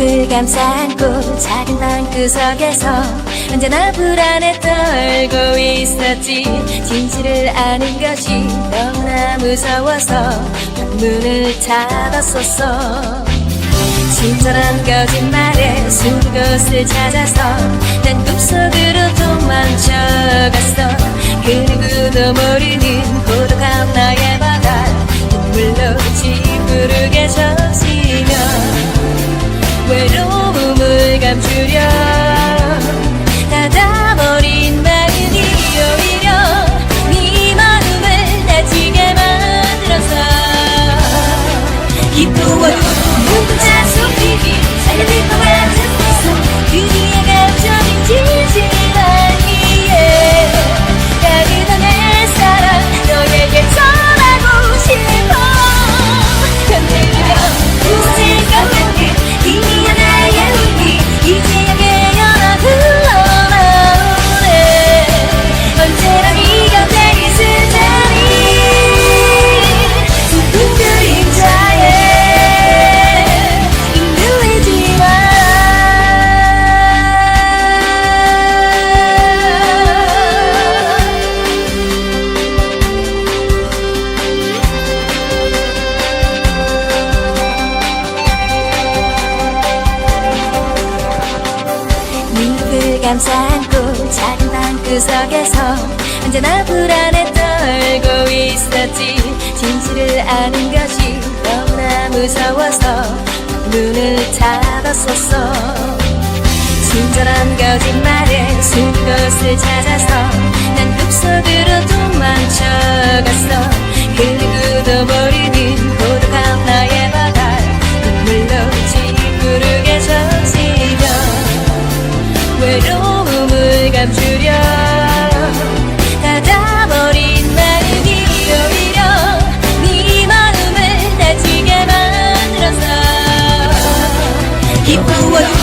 무릎을 감싸 안고 작은 방 구석에서 언제나 불안에 떨고 있었지. 진실을 아는 것이 너무나 무서워서 문을 닫았었어. 친절한 거짓말에 숨은 곳을 찾아서 난 꿈속으로 도망 기 감싸 안고 작은 방 구석에서 언제나 불안에 떨고 있었지. 진실을 아는 것이 너무나 무서워서 문을 닫았었어. 친절한 거짓말에 숨은 곳을 찾아서 감추려 닫아버린 마음 이어이려 네 마음을 다치게 만들어서 기쁘워